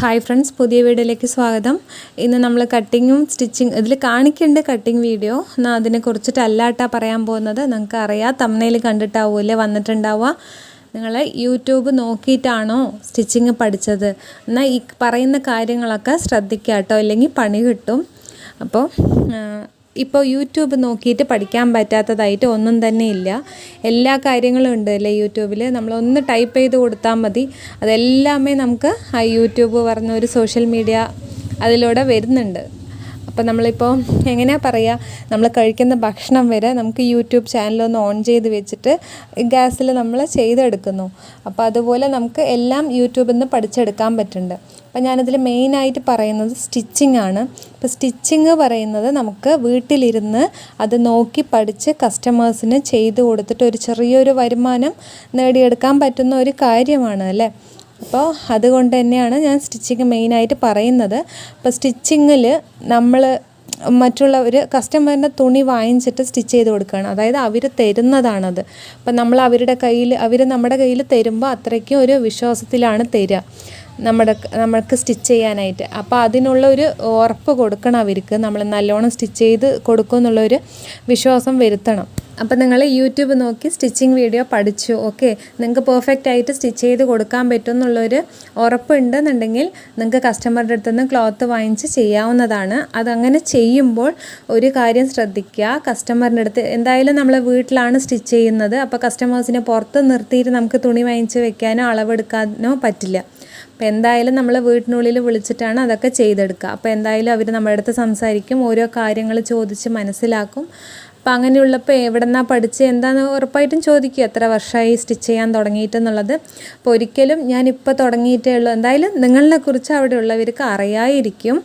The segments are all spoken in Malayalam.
ഹായ് ഫ്രണ്ട്സ് പുതിയ വീഡിയോയിലേക്ക് സ്വാഗതം. ഇന്ന് നമ്മൾ കട്ടിങ്ങും സ്റ്റിച്ചിങ് ഇതിൽ കാണിക്കേണ്ട കട്ടിങ് വീഡിയോ എന്നാൽ അതിനെ കുറിച്ചിട്ടല്ലാട്ടാ പറയാൻ പോകുന്നത്. നിങ്ങൾക്ക് അറിയാം തമ്മനയിൽ കണ്ടിട്ടാവൂല്ലേ വന്നിട്ടുണ്ടാവുക. നിങ്ങൾ യൂട്യൂബ് നോക്കിയിട്ടാണോ സ്റ്റിച്ചിങ് പഠിച്ചത്? എന്നാൽ ഈ പറയുന്ന കാര്യങ്ങളൊക്കെ ശ്രദ്ധിക്കുക കേട്ടോ ഇല്ലെങ്കിൽ പണി കിട്ടും. അപ്പോൾ ഇപ്പോൾ യൂട്യൂബ് നോക്കിയിട്ട് പഠിക്കാൻ പറ്റാത്തതായിട്ട് ഒന്നും തന്നെ ഇല്ല. എല്ലാ കാര്യങ്ങളും ഉണ്ട് അല്ലേ യൂട്യൂബിൽ നമ്മളൊന്ന് ടൈപ്പ് ചെയ്ത് കൊടുത്താൽ മതി. അതെല്ലാമേ നമുക്ക് ആ യൂട്യൂബ് പറഞ്ഞ ഒരു സോഷ്യൽ മീഡിയ അതിലൂടെ വരുന്നുണ്ട്. അപ്പോൾ നമ്മളിപ്പോൾ എങ്ങനെയാണ് പറയുക? നമ്മൾ കഴിക്കുന്ന ഭക്ഷണം വരെ നമുക്ക് യൂട്യൂബ് ചാനലൊന്ന് ഓൺ ചെയ്ത് വെച്ചിട്ട് ഗ്യാസിൽ നമ്മൾ ചെയ്തെടുക്കുന്നു. അപ്പോൾ അതുപോലെ നമുക്ക് എല്ലാം യൂട്യൂബിൽ നിന്ന് പഠിച്ചെടുക്കാൻ പറ്റുന്നുണ്ട്. അപ്പോൾ ഞാനതിൽ മെയിനായിട്ട് പറയുന്നത് സ്റ്റിച്ചിങ് ആണ്. അപ്പോൾ സ്റ്റിച്ചിങ് പറയുന്നത് നമുക്ക് വീട്ടിലിരുന്ന് അത് നോക്കി പഠിച്ച് കസ്റ്റമേഴ്സിന് ചെയ്ത് കൊടുത്തിട്ട് ഒരു ചെറിയൊരു വരുമാനം നേടിയെടുക്കാൻ പറ്റുന്ന ഒരു കാര്യമാണ് അല്ലേ? അപ്പോൾ അതുകൊണ്ട് തന്നെയാണ് ഞാൻ സ്റ്റിച്ചിങ് മെയിനായിട്ട് പറയുന്നത്. അപ്പോൾ സ്റ്റിച്ചിങ്ങിൽ നമ്മൾ മറ്റുള്ള ഒരു കസ്റ്റമറിന്റെ തുണി വാങ്ങിച്ചിട്ട് സ്റ്റിച്ച് ചെയ്ത് കൊടുക്കുകയാണ്. അതായത് അവർ തരുന്നതാണത്. അപ്പം നമ്മൾ അവരുടെ കയ്യിൽ അവർ നമ്മുടെ കയ്യിൽ തരുമ്പോൾ അത്രയ്ക്കും ഒരു വിശ്വാസത്തിലാണ് തരിക. നമ്മുടെ നമ്മൾക്ക് സ്റ്റിച്ച് ചെയ്യാനായിട്ട്. അപ്പോൾ അതിനുള്ള ഒരു ഉറപ്പ് കൊടുക്കണം അവർക്ക്. നമ്മൾ നല്ലോണം സ്റ്റിച്ച് ചെയ്ത് കൊടുക്കും എന്നുള്ളൊരു വിശ്വാസം വരുത്തണം. അപ്പോൾ നിങ്ങൾ യൂട്യൂബ് നോക്കി സ്റ്റിച്ചിങ് വീഡിയോ പഠിച്ചു ഓക്കെ? നിങ്ങൾക്ക് പെർഫെക്റ്റ് ആയിട്ട് സ്റ്റിച്ച് ചെയ്ത് കൊടുക്കാൻ പറ്റും എന്നുള്ളൊരു ഉറപ്പുണ്ടെന്നുണ്ടെങ്കിൽ നിങ്ങൾക്ക് കസ്റ്റമറുടെ അടുത്ത് നിന്ന് ക്ലോത്ത് വാങ്ങിച്ച് ചെയ്യാവുന്നതാണ്. അതങ്ങനെ ചെയ്യുമ്പോൾ ഒരു കാര്യം ശ്രദ്ധിക്കുക. കസ്റ്റമറിന്റെ അടുത്ത് എന്തായാലും നമ്മൾ വീട്ടിലാണ് സ്റ്റിച്ച് ചെയ്യുന്നത്. അപ്പോൾ കസ്റ്റമേഴ്സിനെ പുറത്ത് നിർത്തിയിട്ട് നമുക്ക് തുണി വാങ്ങിച്ച് വെക്കാനോ അളവെടുക്കാനോ പറ്റില്ല. അപ്പോൾ എന്തായാലും നമ്മൾ വീട്ടിനുള്ളിൽ വിളിച്ചിട്ടാണ് അതൊക്കെ ചെയ്തെടുക്കുക. അപ്പോൾ എന്തായാലും അവർ നമ്മുടെ അടുത്ത് സംസാരിക്കും ഓരോ കാര്യങ്ങൾ ചോദിച്ച് മനസ്സിലാക്കും. അപ്പോൾ അങ്ങനെയുള്ളപ്പോൾ എവിടെ നിന്നാണ് പഠിച്ച് എന്താണെന്ന് ഉറപ്പായിട്ടും ചോദിക്കുക എത്ര വർഷമായി സ്റ്റിച്ച് ചെയ്യാൻ തുടങ്ങിയിട്ടെന്നുള്ളത്. അപ്പോൾ ഒരിക്കലും ഞാനിപ്പോൾ തുടങ്ങിയിട്ടേ ഉള്ളൂ. എന്തായാലും നിങ്ങളെ കുറിച്ച് അവിടെ ഉള്ളവർക്ക് അറിയായിരിക്കും.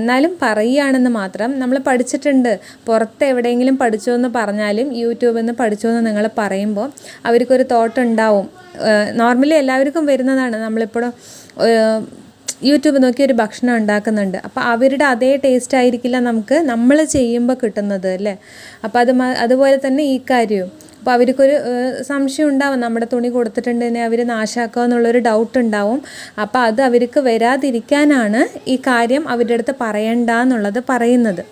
എന്നാലും പറയുകയാണെന്ന് മാത്രം. നമ്മൾ പഠിച്ചിട്ടുണ്ട്. പുറത്ത് എവിടെയെങ്കിലും പഠിച്ചോ എന്ന് പറഞ്ഞാലും യൂട്യൂബിൽ നിന്ന് പഠിച്ചോ എന്ന് നിങ്ങൾ പറയുമ്പോൾ അവർക്കൊരു തോട്ട് ഉണ്ടാവും. നോർമലി എല്ലാവർക്കും വരുന്നതാണ്. നമ്മളിപ്പോഴും യൂട്യൂബ് നോക്കി ഒരു ഭക്ഷണം ഉണ്ടാക്കുന്നുണ്ട്. അപ്പോൾ അവരുടെ അതേ ടേസ്റ്റ് ആയിരിക്കില്ല നമുക്ക് നമ്മൾ ചെയ്യുമ്പോൾ കിട്ടുന്നത് അല്ലേ? അപ്പോൾ അത് അതുപോലെ തന്നെ ഈ കാര്യവും. അപ്പോൾ അവർക്കൊരു സംശയം ഉണ്ടാവും. നമ്മുടെ തുണി കൊടുത്തിട്ടുണ്ടെങ്കിൽ അവർ നാശാക്കുക എന്നുള്ളൊരു ഡൗട്ട് ഉണ്ടാവും. അപ്പോൾ അത് അവർക്ക് വരാതിരിക്കാനാണ് ഈ കാര്യം അവരുടെ അടുത്ത് പറയണ്ട എന്നുള്ളത് പറയുന്നത്.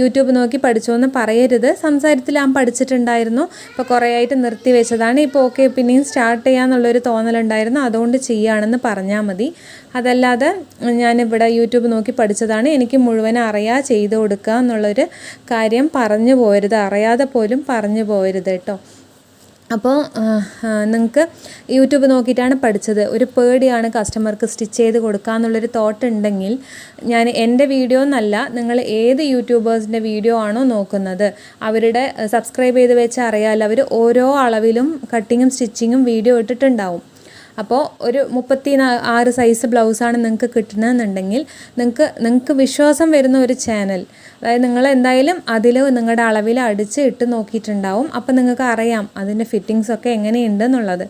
യൂട്യൂബ് നോക്കി പഠിച്ചോന്ന് പറയരുത്. സംസാരത്തിൽ ഞാൻ പഠിച്ചിട്ടുണ്ടായിരുന്നു. ഇപ്പോൾ കുറേ ആയിട്ട് നിർത്തി വെച്ചതാണ്. ഇപ്പോൾ ഓക്കെ പിന്നെയും സ്റ്റാർട്ട് ചെയ്യാമെന്നുള്ളൊരു തോന്നലുണ്ടായിരുന്നു. അതുകൊണ്ട് ചെയ്യുകയാണെന്ന് പറഞ്ഞാൽ മതി. അതല്ലാതെ ഞാനിവിടെ യൂട്യൂബ് നോക്കി പഠിച്ചതാണ്. എനിക്ക് മുഴുവൻ അറിയാ ചെയ്തു കൊടുക്കുക എന്നുള്ളൊരു കാര്യം പറഞ്ഞു പോരുത്. അറിയാതെ പോലും പറഞ്ഞു പോരുത് കേട്ടോ. അപ്പോൾ നിങ്ങൾക്ക് യൂട്യൂബ് നോക്കിയിട്ടാണ് പഠിച്ചത്. ഒരു പേടിയാണ് കസ്റ്റമർക്ക് സ്റ്റിച്ച് ചെയ്ത് കൊടുക്കുക എന്നുള്ളൊരു തോട്ട് ഉണ്ടെങ്കിൽ ഞാൻ എന്റെ വീഡിയോ എന്നല്ല നിങ്ങൾ ഏത് യൂട്യൂബേഴ്സിന്റെ വീഡിയോ ആണോ നോക്കുന്നത് അവരുടെ സബ്സ്ക്രൈബ് ചെയ്ത് വെച്ച് അറിയാമല്ലോ അവർ ഓരോ അളവിലും കട്ടിങ്ങും സ്റ്റിച്ചിങ്ങും വീഡിയോ ഇട്ടിട്ടുണ്ടാവും. അപ്പോൾ ഒരു മുപ്പത്തി ആറ് സൈസ് ബ്ലൗസാണ് നിങ്ങൾക്ക് കിട്ടുന്നതെന്നുണ്ടെങ്കിൽ നിങ്ങൾക്ക് നിങ്ങൾക്ക് വിശ്വാസം വരുന്ന ഒരു ചാനൽ അതായത് നിങ്ങൾ എന്തായാലും അതിൽ നിങ്ങളുടെ അളവിൽ അടിച്ച് ഇട്ട് നോക്കിയിട്ടുണ്ടാവും. അപ്പോൾ നിങ്ങൾക്ക് അറിയാം അതിന്റെ ഫിറ്റിങ്സൊക്കെ എങ്ങനെയുണ്ട് എന്നുള്ളത്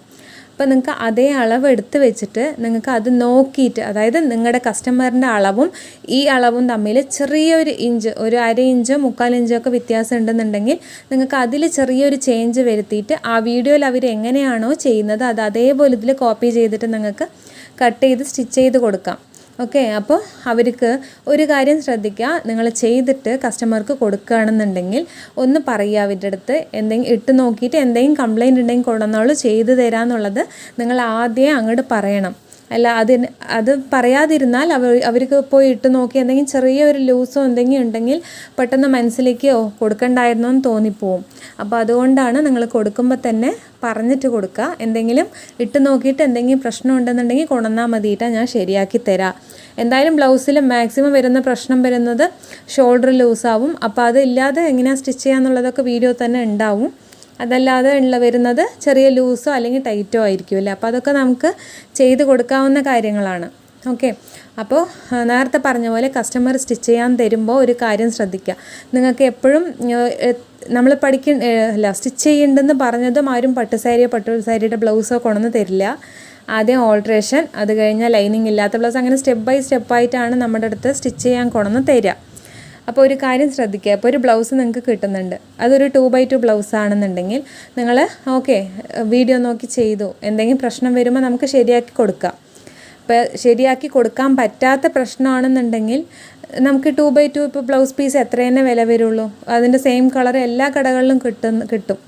അപ്പോൾ നിങ്ങൾക്ക് അതേ അളവ് എടുത്ത് വെച്ചിട്ട് നിങ്ങൾക്ക് അത് നോക്കിയിട്ട് അതായത് നിങ്ങളുടെ കസ്റ്റമറിന്റെ അളവും ഈ അളവും തമ്മിൽ ചെറിയൊരു ഇഞ്ച് ഒരു അര ഇഞ്ചോ മുക്കാൽ ഇഞ്ചോ ഒക്കെ വ്യത്യാസം ഉണ്ടെന്നുണ്ടെങ്കിൽ നിങ്ങൾക്ക് അതിൽ ചെറിയൊരു ചേഞ്ച് വരുത്തിയിട്ട് ആ വീഡിയോയിൽ അവർ എങ്ങനെയാണോ ചെയ്യുന്നത് അത് അതേപോലെ ഇതിൽ കോപ്പി ചെയ്തിട്ട് നിങ്ങൾക്ക് കട്ട് ചെയ്ത് സ്റ്റിച്ച് ചെയ്ത് കൊടുക്കാം. ഓക്കെ അപ്പോൾ അവർക്ക് ഒരു കാര്യം ശ്രദ്ധിക്കുക നിങ്ങൾ ചെയ്തിട്ട് കസ്റ്റമർക്ക് കൊടുക്കുകയാണെന്നുണ്ടെങ്കിൽ ഒന്ന് പറയുക അവരുടെ അടുത്ത്. എന്തെങ്കിലും ഇട്ട് നോക്കിയിട്ട് എന്തെങ്കിലും കംപ്ലയിന്റ് ഉണ്ടെങ്കിൽ കൊണ്ടുവന്നോളൂ ചെയ്തു തരാമെന്നുള്ളത് നിങ്ങൾ ആദ്യം അങ്ങോട്ട് പറയണം. അല്ല അതിന് അത് പറയാതിരുന്നാൽ അവർ അവർക്ക് പോയി ഇട്ട് നോക്കി എന്തെങ്കിലും ചെറിയൊരു ലൂസോ എന്തെങ്കിലും ഉണ്ടെങ്കിൽ പെട്ടെന്ന് മനസ്സിലേക്ക് ഓ കൊടുക്കണ്ടായിരുന്നോ എന്ന് തോന്നിപ്പോവും. അപ്പോൾ അതുകൊണ്ടാണ് നിങ്ങൾ കൊടുക്കുമ്പോൾ തന്നെ പറഞ്ഞിട്ട് കൊടുക്കുക. എന്തെങ്കിലും ഇട്ട് നോക്കിയിട്ട് എന്തെങ്കിലും പ്രശ്നം ഉണ്ടെന്നുണ്ടെങ്കിൽ കൊണ്ടുവന്നാൽ മതിയിട്ടാണ് ഞാൻ ശരിയാക്കി തരാം. എന്തായാലും ബ്ലൗസിൽ മാക്സിമം വരുന്ന പ്രശ്നം വരുന്നത് ഷോൾഡർ ലൂസാവും. അപ്പോൾ അതില്ലാതെ എങ്ങനെയാണ് സ്റ്റിച്ച് ചെയ്യാന്നുള്ളതൊക്കെ വീഡിയോ തന്നെ ഉണ്ടാവും. അതല്ലാതെ ഉള്ള വരുന്നത് ചെറിയ ലൂസോ അല്ലെങ്കിൽ ടൈറ്റോ ആയിരിക്കുമല്ലേ അപ്പോൾ അതൊക്കെ നമുക്ക് ചെയ്ത് കൊടുക്കാവുന്ന കാര്യങ്ങളാണ്. ഓക്കെ. അപ്പോൾ നേരത്തെ പറഞ്ഞ പോലെ കസ്റ്റമർ സ്റ്റിച്ച് ചെയ്യാൻ തരുമ്പോൾ ഒരു കാര്യം ശ്രദ്ധിക്കുക. നിങ്ങൾക്ക് എപ്പോഴും നമ്മൾ പഠിക്ക അല്ല സ്റ്റിച്ച് ചെയ്യേണ്ടെന്ന് പറഞ്ഞതും ആരും പട്ടുസാരിയോ പട്ടു സാരിയുടെ ബ്ലൗസോ കൊണ്ടുവന്ന് തരില്ല. ആദ്യം ഓൾട്രേഷൻ അത് കഴിഞ്ഞാൽ ലൈനിങ് ഇല്ലാത്ത ബ്ലൗസ് അങ്ങനെ സ്റ്റെപ്പ് ബൈ സ്റ്റെപ്പായിട്ടാണ് നമ്മുടെ അടുത്ത് സ്റ്റിച്ച് ചെയ്യാൻ കൊണ്ടുവന്ന് തരിക. അപ്പോൾ ഒരു കാര്യം ശ്രദ്ധിക്കുക. ഇപ്പോൾ ഒരു ബ്ലൗസ് നിങ്ങൾക്ക് കിട്ടുന്നുണ്ട്. അതൊരു ടു ബൈ ടു ബ്ലൗസ് ആണെന്നുണ്ടെങ്കിൽ നിങ്ങൾ ഓക്കെ വീഡിയോ നോക്കി ചെയ്തു. എന്തെങ്കിലും പ്രശ്നം വരുമ്പോൾ നമുക്ക് ശരിയാക്കി കൊടുക്കാം. ഇപ്പോൾ ശരിയാക്കി കൊടുക്കാൻ പറ്റാത്ത പ്രശ്നമാണെന്നുണ്ടെങ്കിൽ നമുക്ക് ടു ബൈ ടു ഇപ്പോൾ ബ്ലൗസ് പീസ് എത്ര തന്നെ വില വരുള്ളൂ. അതിന്റെ സെയിം കളർ എല്ലാ കടകളിലും കിട്ടും കിട്ടും.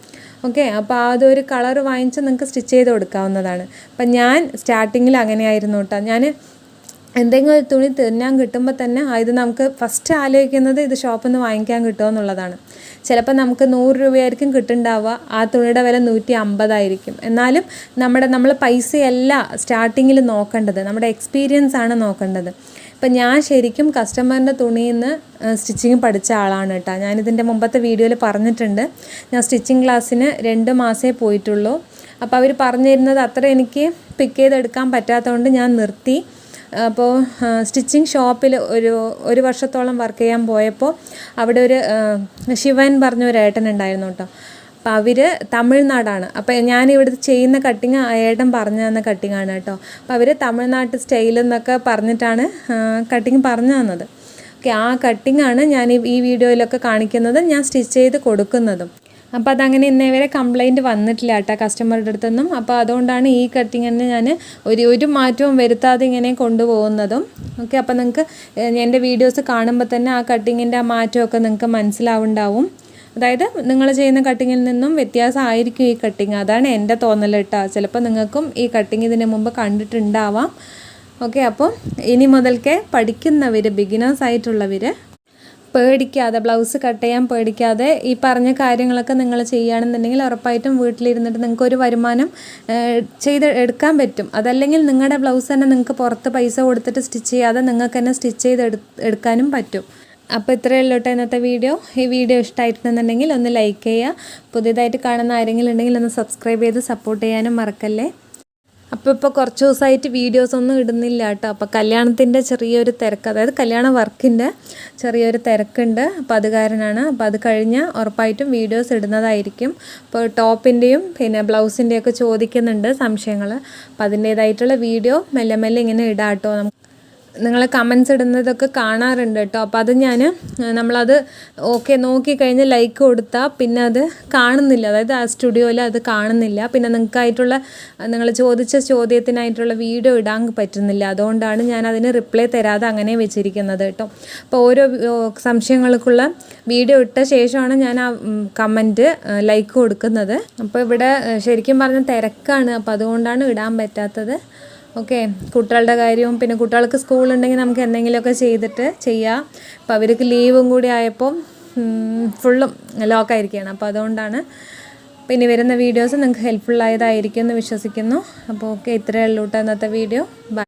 ഓക്കെ അപ്പോൾ അതൊരു കളർ വാങ്ങിച്ച് നിങ്ങൾക്ക് സ്റ്റിച്ച് ചെയ്ത് കൊടുക്കാവുന്നതാണ്. അപ്പം ഞാൻ സ്റ്റാർട്ടിങ്ങിൽ അങ്ങനെയായിരുന്നു കേട്ടോ. ഞാൻ എന്തെങ്കിലും ഒരു തുണി തിന്നാൻ കിട്ടുമ്പോൾ തന്നെ ഇത് നമുക്ക് ഫസ്റ്റ് ആലോചിക്കുന്നത് ഇത് ഷോപ്പിൽ നിന്ന് വാങ്ങിക്കാൻ കിട്ടുമോ എന്നുള്ളതാണ്. ചിലപ്പോൾ നമുക്ക് നൂറ് രൂപയായിരിക്കും കിട്ടുന്നുണ്ടാവുക ആ തുണിയുടെ വില നൂറ്റി അമ്പതായിരിക്കും എന്നാലും നമ്മുടെ നമ്മൾ പൈസയല്ല സ്റ്റാർട്ടിങ്ങിൽ നോക്കേണ്ടത് നമ്മുടെ എക്സ്പീരിയൻസ് ആണ് നോക്കേണ്ടത്. ഇപ്പം ഞാൻ ശരിക്കും കസ്റ്റമറിന്റെ തുണിയിൽ നിന്ന് സ്റ്റിച്ചിങ് പഠിച്ച ആളാണ് കേട്ടോ. ഞാനിതിന്റെ മുമ്പത്തെ വീഡിയോയിൽ പറഞ്ഞിട്ടുണ്ട്. ഞാൻ സ്റ്റിച്ചിങ് ക്ലാസ്സിന് രണ്ട് മാസമേ പോയിട്ടുള്ളൂ. അപ്പോൾ അവർ പറഞ്ഞു തരുന്നത് അത്ര എനിക്ക് പിക്ക് ചെയ്തെടുക്കാൻ പറ്റാത്തതുകൊണ്ട് ഞാൻ നിർത്തി. അപ്പോൾ സ്റ്റിച്ചിങ് ഷോപ്പിൽ ഒരു ഒരു വർഷത്തോളം വർക്ക് ചെയ്യാൻ പോയപ്പോൾ അവിടെ ഒരു ശിവൻ പറഞ്ഞ ഒരു ഏട്ടൻ ഉണ്ടായിരുന്നു കേട്ടോ. അപ്പോൾ അവർ തമിഴ്നാടാണ്. അപ്പോൾ ഞാൻ ഇവിടെ ചെയ്യുന്ന കട്ടിങ് ഏട്ടൻ പറഞ്ഞു തന്ന കട്ടിങ്ങാണ് കേട്ടോ. അപ്പോൾ അവർ തമിഴ്നാട്ട് സ്റ്റൈൽ എന്നൊക്കെ പറഞ്ഞിട്ടാണ് കട്ടിങ് പറഞ്ഞു തന്നത്. ഓക്കെ ആ കട്ടിങ്ങാണ് ഞാൻ ഈ വീഡിയോയിലൊക്കെ കാണിക്കുന്നതും. ഞാൻ സ്റ്റിച്ച് ചെയ്ത് കൊടുക്കുന്നതും. അപ്പോൾ അതങ്ങനെ ഇന്നേ വരെ കംപ്ലൈന്റ് വന്നിട്ടില്ല കേട്ടോ കസ്റ്റമറുടെ അടുത്തൊന്നും. അപ്പോൾ അതുകൊണ്ടാണ് ഈ കട്ടിങ് തന്നെ ഞാൻ ഒരു ഒരു മാറ്റവും വരുത്താതെ ഇങ്ങനെ കൊണ്ടുപോകുന്നതും. ഓക്കെ അപ്പോൾ നിങ്ങൾക്ക് എന്റെ വീഡിയോസ് കാണുമ്പോൾ തന്നെ ആ കട്ടിങ്ങിന്റെ ആ മാറ്റമൊക്കെ നിങ്ങൾക്ക് മനസ്സിലാവുണ്ടാവും. അതായത് നിങ്ങൾ ചെയ്യുന്ന കട്ടിങ്ങിൽ നിന്നും വ്യത്യാസമായിരിക്കും ഈ കട്ടിങ് അതാണ് എന്റെ തോന്നൽ കേട്ടോ. ചിലപ്പോൾ നിങ്ങൾക്കും ഈ കട്ടിങ് ഇതിന് മുമ്പ് കണ്ടിട്ടുണ്ടാവാം. ഓക്കെ അപ്പോൾ ഇനി മുതൽക്കേ പഠിക്കുന്നവർ ബിഗിനേഴ്സ് ആയിട്ടുള്ളവർ പേടിക്കാതെ ബ്ലൗസ് കട്ട് ചെയ്യാൻ പേടിക്കാതെ ഈ പറഞ്ഞ കാര്യങ്ങളൊക്കെ നിങ്ങൾ ചെയ്യുകയാണെന്നുണ്ടെങ്കിൽ ഉറപ്പായിട്ടും വീട്ടിലിരുന്നിട്ട് നിങ്ങൾക്ക് ഒരു വരുമാനം ചെയ്ത് എടുക്കാൻ പറ്റും. അതല്ലെങ്കിൽ നിങ്ങളുടെ ബ്ലൗസ് തന്നെ നിങ്ങൾക്ക് പുറത്ത് പൈസ കൊടുത്തിട്ട് സ്റ്റിച്ച് ചെയ്യാതെ നിങ്ങൾക്ക് തന്നെ സ്റ്റിച്ച് ചെയ്ത് എടുക്കാനും പറ്റും. അപ്പോൾ ഇത്രയേ ഉള്ളൂ കേട്ടോ ഇന്നത്തെ വീഡിയോ. ഈ വീഡിയോ ഇഷ്ടമായിട്ടുണ്ടെന്നുണ്ടെങ്കിൽ ഒന്ന് ലൈക്ക് ചെയ്യുക. പുതിയതായിട്ട് കാണുന്ന ആരെങ്കിലും ഉണ്ടെങ്കിൽ ഒന്ന് സബ്സ്ക്രൈബ് ചെയ്ത് സപ്പോർട്ട് ചെയ്യാനും മറക്കല്ലേ. അപ്പോൾ ഇപ്പോൾ കുറച്ച് ദിവസമായിട്ട് വീഡിയോസ് ഒന്നും ഇടുന്നില്ല കേട്ടോ. അപ്പോൾ കല്യാണത്തിന്റെ ചെറിയൊരു തിരക്ക് അതായത് കല്യാണ വർക്കിന്റെ ചെറിയൊരു തിരക്കുണ്ട്. അപ്പോൾ അത് കാരണമാണ്. അപ്പോൾ അത് കഴിഞ്ഞാൽ ഉറപ്പായിട്ടും വീഡിയോസ് ഇടുന്നതായിരിക്കും. ഇപ്പോൾ ടോപ്പിന്റെയും പിന്നെ ബ്ലൗസിന്റെയൊക്കെ ചോദിക്കുന്നുണ്ട് സംശയങ്ങൾ അപ്പോൾ അതിന്റേതായിട്ടുള്ള വീഡിയോ മെല്ലെ മെല്ലെ ഇങ്ങനെ ഇടാം കേട്ടോ നിങ്ങൾ കമൻസ് ഇടുന്നതൊക്കെ കാണാറുണ്ട് കേട്ടോ. അപ്പോൾ അത് ഞാൻ നമ്മളത് ഓക്കെ നോക്കിക്കഴിഞ്ഞ് ലൈക്ക് കൊടുത്താൽ പിന്നെ അത് കാണുന്നില്ല. അതായത് ആ സ്റ്റുഡിയോയിൽ അത് കാണുന്നില്ല. പിന്നെ നിങ്ങൾക്കായിട്ടുള്ള നിങ്ങൾ ചോദിച്ച ചോദ്യത്തിനായിട്ടുള്ള വീഡിയോ ഇടാൻ പറ്റുന്നില്ല. അതുകൊണ്ടാണ് ഞാൻ അതിന് റിപ്ലൈ തരാതെ അങ്ങനെ വെച്ചിരിക്കുന്നത് കേട്ടോ. അപ്പോൾ ഓരോ സംശയങ്ങൾക്കുള്ള വീഡിയോ ഇട്ട ശേഷമാണ് ഞാൻ ആ കമന്റ് ലൈക്ക് കൊടുക്കുന്നത്. അപ്പോൾ ഇവിടെ ശരിക്കും പറഞ്ഞ തിരക്കാണ്. അപ്പോൾ അതുകൊണ്ടാണ് ഇടാൻ പറ്റാത്തത്. ഓക്കെ. കുട്ടികളുടെ കാര്യവും പിന്നെ കുട്ടികൾക്ക് സ്കൂളുണ്ടെങ്കിൽ നമുക്ക് എന്തെങ്കിലുമൊക്കെ ചെയ്തിട്ട് ചെയ്യാം. അപ്പോൾ അവർക്ക് ലീവും കൂടി ആയപ്പോൾ ഫുള്ളും ലോക്കായിരിക്കുകയാണ് അപ്പോൾ അതുകൊണ്ടാണ് പിന്നെ വരുന്ന വീഡിയോസ് നിങ്ങൾക്ക് ഹെൽപ്ഫുള്ളായതായിരിക്കും എന്ന് വിശ്വസിക്കുന്നു. അപ്പോൾ ഓക്കെ ഇത്രയേ ഉള്ളൂ കേട്ടോ ഇന്നത്തെ വീഡിയോ ബൈ